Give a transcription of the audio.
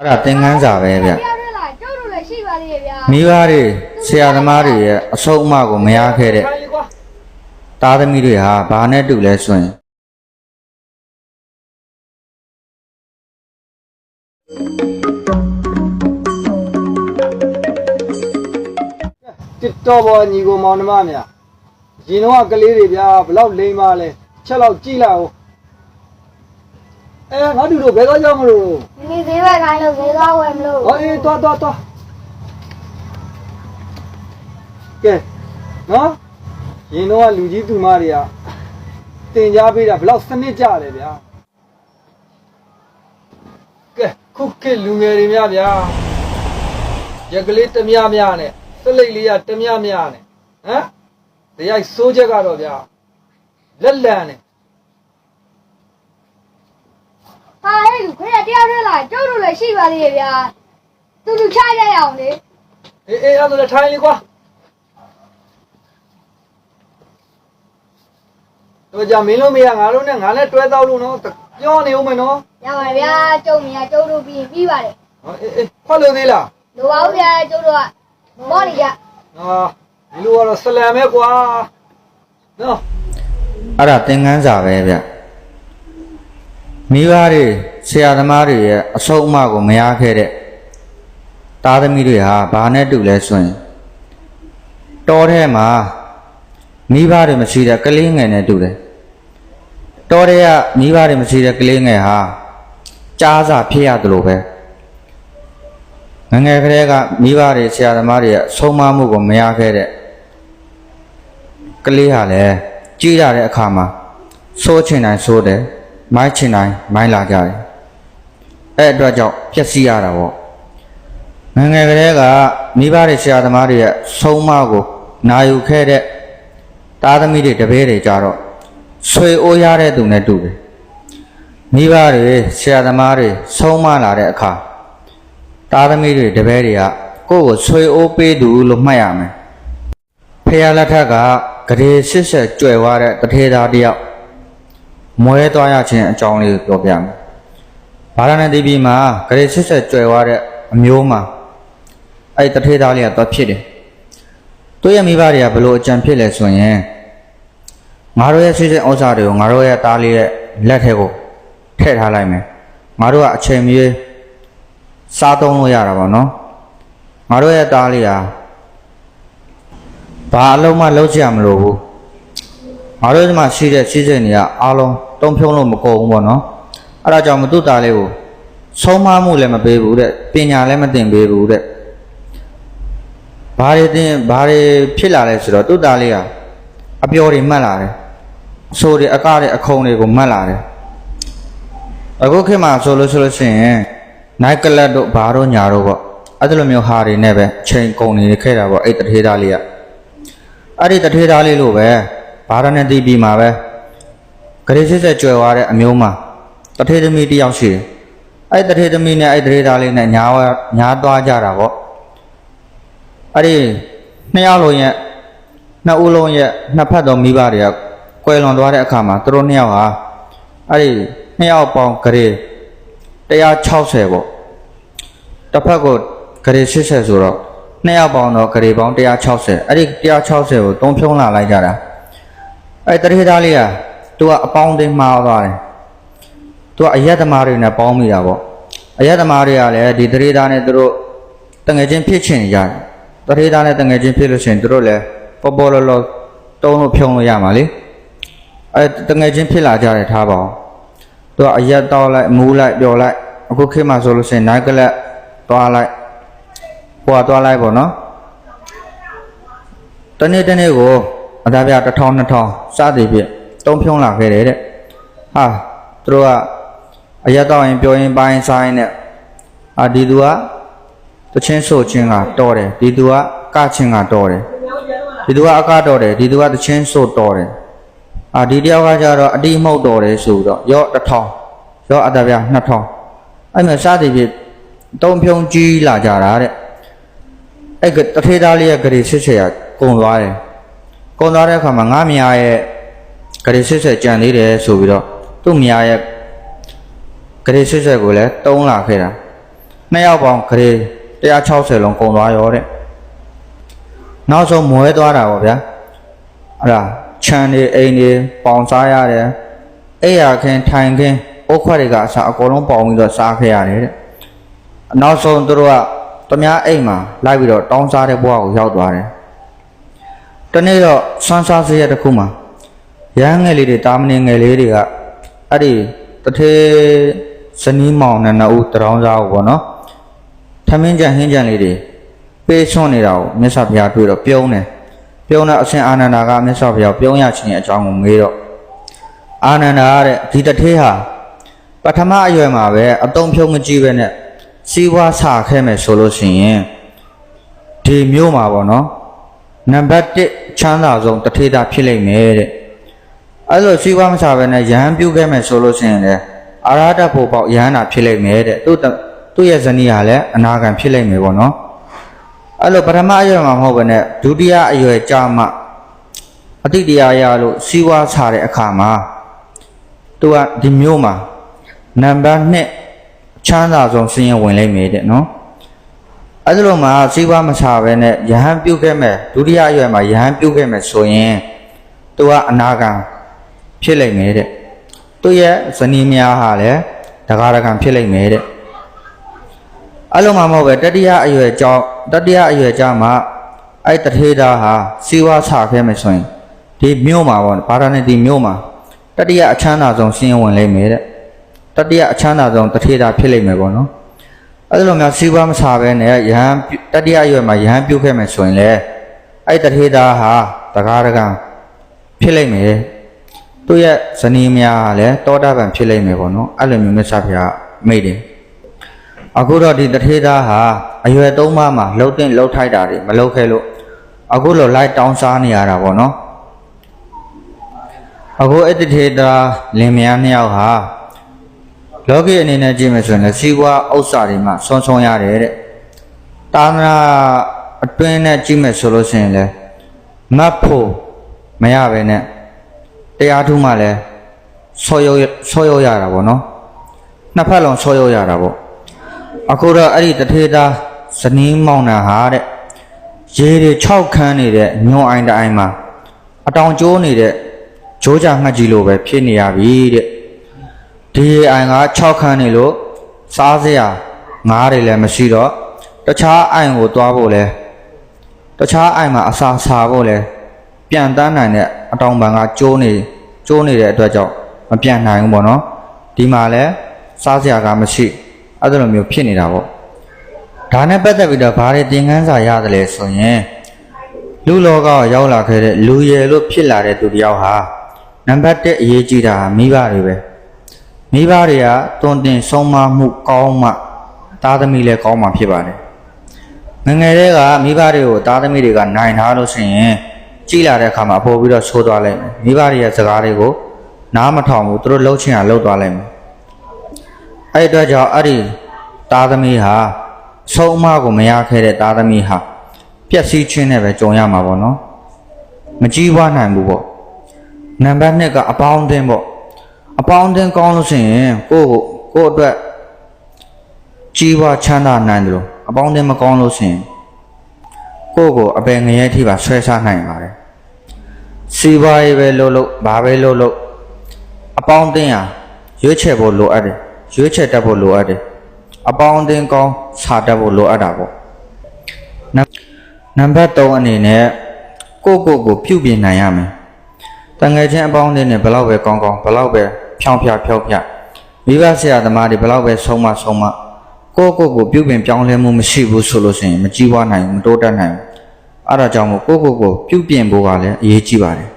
အဲ့ဒါသင်ခန်းစာပဲဗျတရားရလာကျုပ်တို့လည်းရှိပါသေးရဲ့ဗျာမိဘတွေဆရာသမားတွေရဲ့အဆုံးအမကိုမရခဲ့တဲ့ခိုင်းလေကွာသားသမီးတွေဟာဘာနဲ့တူလဲဆိုရင်တစ်တော်ပေါ်ညီကိုမောင်နှမများရင်တော့ကလေးတွေဗျာဘလောက်လိမ့်ပါလဲချက်လောက်ကြည့်လိုက်အောင်အဲငါတို့တို့ဘယ်တော့ကြောက်မလို့ဒီ နေ့ဈေးဘက်ခိုင်းလို့ဈေးသွားဝယ်မလို့ဟောအေးတွားတွားတွားကဲနော်ရင်တော့လူကြီးသူမတွေကတင် जा ပေးတာဘလောက်စနစ်ကြလဲဗျာကဲခုခေတ်လူငယ်တွေများဗျာရက်ကလေးတမရမရနဲ့စလိတ်လေးကတမရမရနဲ့ဟမ်တရိုက်စိုးချက်ကတော့ဗျာလက်လန်နဲ့ ဟာဟဲ့လူခွေးကတရားရလာကျုပ်တို့လည်းရှိပါသေးရဲ့ဗျာသူလူချရရအောင်လေအေးအေးအဲ့ဒါလည်းထိုင်လေကွာတော့ကြမင်းလို့မရငါတို့နဲ့ငါနဲ့တွဲတော့လို့နော်ပြောနေဦးမယ်နော်ရပါဗျာကျုပ်မရကျုပ်တို့ပြီးရင်ပြီးပါတယ်ဟောအေးအေးခွက်လို့သေးလားလိုပါဘူးဗျာကျုပ်တို့ကမော်နေကြဟာဒီလိုကတော့ဆလန်ပဲကွာနော်အဲ့ဒါသင်ခန်းစာပဲဗျ မိဘတွေဆရာသမားတွေရဲ့အဆုံးအမကိုမရခဲ့တဲ့သားသမီးတွေဟာဘာနဲ့တူလဲဆိုရင်တောထဲမှာမိဘတွေမရှိတဲ့ကလေးငယ်နဲ့တူတယ်တောထဲကမိဘတွေမရှိတဲ့ကလေးငယ်ဟာကြားစာဖြစ်ရတယ်လို့ပဲငယ်ငယ်ကလေးကမိဘတွေဆရာသမားတွေရဲ့အဆုံးအမမှုကိုမရခဲ့တဲ့ကလေးဟာလည်းကြည့်ရတဲ့အခါမှာစိုးချင်တိုင်းစိုးတယ် မိုင်းချင်တိုင်းမိုင်းလာကြတယ်အဲ့အတွက်ကြောင့်ပျက်စီးရတာပေါ့ငယ်ငယ်ကလေးကမိဘတွေဆရာသမားတွေရဲ့ဆုံးမကိုနာယူခဲ့တဲ့သားသမီးတွေတပည့်တွေကြတော့ဆွေအိုးရတဲ့သူနဲ့တူတယ်မိဘတွေဆရာသမားတွေဆုံးမလာတဲ့အခါသားသမီးတွေတပည့်တွေကကိုယ့်ကိုဆွေအိုးပေးသူလို့မှတ်ရမယ်ဖះလက်ထက်ကဂရေစစ်ဆက်ကြွယ်ဝတဲ့တထေသားတယောက် မွဲသွားရခြင်းအကြောင်းလေးကိုပြောပြမယ်။ဗာရဏသီပြည်မှာဂရေစစ်ဆက်ကြွယ်ဝတဲ့အမျိုးမှာအဲ့တထေသားလေးကတော့ဖြစ်တယ်။သူ့ရဲ့မိဘတွေကဘလို့အကြံဖြစ်လဲဆိုရင်ငါတို့ရဲ့စစ်စစ်ဥစ္စာတွေကိုငါတို့ရဲ့သားလေးရဲ့လက်ထဲကိုထည့်ထားလိုက်မယ်။ငါတို့ကအချိန်မီစားသုံးလို့ရတာပေါ့နော်။ငါတို့ရဲ့သားလေးဟာဘာအလုံးမလုံးချရမလို့ဘူးငါတို့ဒီမှာရှိတဲ့ရှိစိတ်တွေကအားလုံး တုံးဖြုံးလို့မကုန်ဘူးပေါ့နော်အဲ့ဒါကြောင့်မတုတာလေးကိုဆုံးမမှုလည်းမပေးဘူးတဲ့ပညာလည်းမသင်ပေးဘူးတဲ့ဘာတွေသင်ဘာတွေဖြစ်လာလဲဆိုတော့တုတာလေးကအပျော်တွေမှတ်လာတယ်အဆိုးတွေအကတွေအခုံတွေကိုမှတ်လာတယ်အခုခေတ်မှာဆိုလို့ဆိုလို့ရှိရင်နိုင်ကလတ်တို့ဘာတို့ညာတို့ပေါ့အဲ့ဒီလိုမျိုးဟာတွေနဲ့ပဲအချိန်ကုန်နေခဲ့တာပေါ့အဲ့တထေးသားလေးကအဲ့ဒီတထေးသားလေးလို့ပဲဗာရဏသီပြည်မှာပဲ ဂရေစစ်ဆက်ကြွယ်ဝတဲ့အမျိုးမှာတထေးသမီးတစ်ယောက်ရှိတယ်အဲ့ဒီတထေးသမီးနဲ့အဲ့ဒီတထေးသားလေးနဲ့ညာဝညာသွားကြတာပေါ့အဲ့ဒီနှစ်ယောက်လုံးရဲ့နှစ်ဦးလုံးရဲ့နှစ်ဖက်တော်မိဘတွေကကွယ်လွန်သွားတဲ့အခါမှာသူတို့နှစ်ယောက်ဟာအဲ့ဒီနှစ်ယောက်ပေါင်းဂရေ160ပေါ့တစ်ဖက်ကိုဂရေ80ဆိုတော့နှစ်ယောက်ပေါင်းတော့ဂရေပေါင်း160အဲ့ဒီ160ကိုသုံးဖြုံးလာလိုက်ကြတာအဲ့တတိသားလေးက သူကအပေါင်းအသင်းမှားသွားတယ်သူကအယက်သမားတွေနဲ့ပေါင်းမိတာပေါ့အယက်သမားတွေကလည်းဒီတတိသားနဲ့သူတို့တငယ်ချင်းဖြစ်ချင်ကြတယ်တတိသားနဲ့တငယ်ချင်းဖြစ်လို့ရှိရင်သူတို့လည်းပေါ်ပေါ်လောလောတုံးလို့ဖြုံးလို့ရမှာလေအဲ့တငယ်ချင်းဖြစ်လာကြတယ်ထားပါအောင်သူကအယက်တောက်လိုက်မူးလိုက်ပျော်လိုက်အခုခေတ်မှာဆိုလို့ရှိရင်နိုင်ကလက်သွားလိုက်ဟိုကသွားလိုက်ပေါ့နော်တနေ့တနေ့ကိုအသားပြ1000 2000စသည်ဖြင့် တုံးဖြုံးလာခဲ့တယ်တဲ့ဟာသူတို့ကအရက်တော့ရင်ပြောရင်ပိုင်းဆိုင်နဲ့အာဒီသူကတချင်းဆိုချင်းကတော်တယ်ဒီသူကကချင်းကတော်တယ်ဒီသူကအကတော်တယ်ဒီသူကတချင်းဆိုတော်တယ်အာဒီတယောက်ကကြတော့အတိမှုတ်တော်တယ်ဆိုတော့ရော့1000ရော့အသားပြ2000အဲ့မဲ့စသည်ဖြင့်တုံးဖြုံးကြီးလာကြတာတဲ့အဲ့ကတထေးသားလေးရဲ့ဂရေစစ်ဆက်ရကုံသွားတယ်ကုံသွားတဲ့အခါမှာငါမယားရဲ့ ဂရေစစ်ဆက်ကြံသေးတယ်ဆိုပြီးတော့သူ့မယားရဲ့ဂရေစစ်ဆက်ကိုလည်းတုံးလာခဲ့တာနှစ်ယောက်ပေါင်းခရေ160လုံးကုန်သွားရောတဲ့နောက်ဆုံးမွဲသွားတာပေါ့ဗျာအဲ့ဒါခြံနေအိမ်နေပေါင်စားရတယ်အိယာခင်းထိုင်ခင်းအုတ်ခွက်တွေကအစားအကုန်လုံးပေါင်ပြီးတော့စားခဲ့ရတယ်တဲ့နောက်ဆုံးသူတို့ကတမားအိမ်မှာလိုက်ပြီးတော့တောင်းစားတဲ့ဘဝကိုရောက်သွားတယ်တနေ့တော့ဆွမ်းစားစရက်တစ်ခုမှာ ရဟန်းငယ်လေးတွေတာမဏေငယ်လေးတွေကအဲ့ဒီတထေဇနီးမောင်နဲ့နှစ်ဦးတရောင်းစားကိုပေါ့နော်ထမင်းကြံဟင်းကြံလေးတွေပေးဆွန့်နေတာကိုမြတ်စွာဘုရားတွေ့တော့ပြုံးတယ်ပြုံးတော့အရှင်အာနန္ဒာကမြတ်စွာဘုရားပြုံးရခြင်းအကြောင်းကိုမေးတော့အာနန္ဒာကတဲ့ဒီတထေဟာပထမအရွယ်မှာပဲအတုံးဖြုံးမကြည့်ပဲနဲ့စီးပွားဆခဲ့မယ်ဆိုလို့ရှိရင်ဒီမျိုးမှာပေါ့နော်နံပါတ်1ချမ်းသာဆုံးတထေတာဖြစ်လိမ့်မယ်တဲ့ အဲ့လိုစီးပွားမဆပဲနဲ့ယဟန်ပြုတ်ခဲ့မယ်ဆိုလို့ရှိရင်လေအာရဟတဖို့ပေါက်ယဟန်နာဖြစ်လိမ့်မယ်တဲ့သူ့တသူ့ရဲ့ဇနီးဟာလည်းအနာဂံဖြစ်လိမ့်မယ်ပေါ့နော်အဲ့လိုပထမအရွယ်မှာမဟုတ်ဘဲနဲ့ဒုတိယအရွယ်ကြာမှအတိတရားရလို့စီးပွားဆတဲ့အခါမှာသူကဒီမျိုးမှာနံပါတ်1ချမ်းသာဆုံးစင်းရင်ဝင်လိမ့်မယ်တဲ့နော်အဲ့ဒါလိုမှစီးပွားမဆပဲနဲ့ယဟန်ပြုတ်ခဲ့မယ်ဒုတိယအရွယ်မှာယဟန်ပြုတ်ခဲ့မယ်ဆိုရင်သူကအနာဂံ ဖြစ်လိမ့်မယ်တဲ့သူရဲ့ဇနီးများဟာလည်းတကားတကံဖြစ်လိမ့်မယ်တဲ့အဲ့လိုမှမဟုတ်ပဲတတိယအရွယ်ကြောင့်တတိယအရွယ်ကြောင့်မှအဲ့တထေတာဟာစီဝါဆခဲ့မယ်ဆိုရင်ဒီမြို့မှာပေါ့ဗာရာဏသီမြို့မှာတတိယအချမ်းသာဆုံးစင်းဝင်လိမ့်မယ်တဲ့တတိယအချမ်းသာဆုံးတထေတာဖြစ်လိမ့်မယ်ပေါ့နော်အဲ့လိုမျိုးစီဝါမဆပဲနဲ့ယဟန်တတိယအရွယ်မှာယဟန်ပြုတ်ခဲ့မယ်ဆိုရင်လေအဲ့တထေတာဟာတကားတကံဖြစ်လိမ့်မယ် သူ့ရဲ့ဇနီးများကလည်းတောတာပံဖြစ်လိမ့်မယ်ပေါ့နော်အဲ့လိုမျိုးမြတ်စွာဘုရားမိတ်တယ်အခုတော့ဒီတထေသားဟာအရွယ်သုံးပါးမှာလှုပ်တဲ့လှုပ်ထိုက်တာတွေမလှုပ်ခဲ့လို့အခုလိုလိုက်တောင်းစားနေရတာပေါ့နော်အခုအဲ့တထေသားလင်မယားနှစ်ယောက်ဟာလောကီအနေနဲ့ကြည့်မယ်ဆိုရင်လည်းစီးပွားဥစ္စာတွေမှာဆွန်ဆွန်ရတယ်တဲ့တာမနာအတွင်းနဲ့ကြည့်မယ်ဆိုလို့ရှိရင်လည်းမတ်ဖို့မရပဲနဲ့ တရားထုမှလည်းဆောရုပ်ဆောရုပ်ရတာပေါ့နော်နှစ်ဖက်လုံးဆောရုပ်ရတာပေါ့အခုတော့အဲ့ဒီတထေသားဇနီးမောင်နှံဟာတဲ့ရေတွေ6ခန်းနေတဲ့ညွန်အိုင်တိုင်းမှာအတောင်ကျိုးနေတဲ့ဂျိုးကြငှက်ကြီးလိုပဲဖြစ်နေရပြီတဲ့ဒီအိုင်က6ခန်းနေလို့စားစရာငားတွေလည်းမရှိတော့တခြားအိုင်ကိုသွားဖို့လဲတခြားအိုင်မှာအစာစားဖို့လဲ ပြန်တန်းနိုင်တဲ့အတောင်ပံကကျိုးနေကျိုးနေတဲ့အတွက်ကြောင့်မပြန်နိုင်ဘူးပေါ့နော်ဒီမှာလဲစားစရာကမရှိအဲ့လိုမျိုးဖြစ်နေတာပေါ့ဒါနဲ့ပတ်သက်ပြီးတော့ဘာတွေသင်ခန်းစာရတယ်လဲဆိုရင်လူလောကကိုရောက်လာခဲ့တဲ့လူရယ်လို့ဖြစ်လာတဲ့သူတစ်ယောက်ဟာနံပါတ်1အရေးကြီးတာမိဘတွေပဲမိဘတွေကတွင်တင်ဆုံးမမှုကောင်းမှသားသမီးလည်းကောင်းမှဖြစ်ပါတယ်ငယ်ငယ်တည်းကမိဘတွေကိုသားသမီးတွေကနိုင်ထားလို့ရှိရင် ကြီးလာတဲ့အခါမှာပို့ပြီးတော့ဆိုးသွားလိုက်မယ်မိဘတွေရဲ့စကားတွေကိုနားမထောင်ဘူးသူတို့လှုပ်ချင်တာလှုပ်သွားလိုက်မယ်အဲ့ဒီအတွက်ကြောင့်အဲ့ဒီသားသမီးဟာဆုံးအမကိုမရခဲ့တဲ့သားသမီးဟာပျက်စီးခြင်းနဲ့ပဲကြုံရမှာပေါ့နော်မကြီးပွားနိုင်ဘူးပေါ့နံပါတ်2ကအပေါင်းအသင်းပေါ့အပေါင်းအသင်းကောင်းလို့ရှိရင်ကိုယ့်ကိုကိုယ့်အတွက်ကြီးပွားချမ်းသာနိုင်တယ်လို့အပေါင်းအသင်းမကောင်းလို့ရှိရင် ကိုယ့်ကိုအပယ်ငရဲထိပါဆွဲစားနိုင်ပါတယ်စီးပွားရေးပဲလုပ်လို့ဘာပဲလုပ်လို့အပေါင်းအသင်းဟာရွေးချယ်ဖို့လိုအပ်တယ်ရွေးချယ်တတ်ဖို့လိုအပ်တယ်အပေါင်းအသင်းကောင်းစာတတ်ဖို့လိုအပ်တာပေါ့နံနံပါတ်3အနေနဲ့ကိုယ့်ကိုယ်ကိုပြုပြင်နိုင်ရမယ်တန်ငယ်ချင်းအပေါင်းအသင်းနဲ့ဘယ်လောက်ပဲကောင်းကောင်းဘယ်လောက်ပဲဖြောင်းဖြဖြောင်းဖြမိဘဆရာသမားတွေဘယ်လောက်ပဲဆုံးမဆုံးမကိုယ့်ကိုယ်ကိုပြုပြင်ပြောင်းလဲမှုမရှိဘူးဆိုလို့ရှိရင်မကြည့်ဝနိုင်ဘူးမတိုးတက်နိုင်ဘူး အဲ့ဒါကြောင့်မို့ကိုယ့်ကိုယ်ကိုပြုပြင်ဖို့ကလည်းအရေးကြီးပါတယ်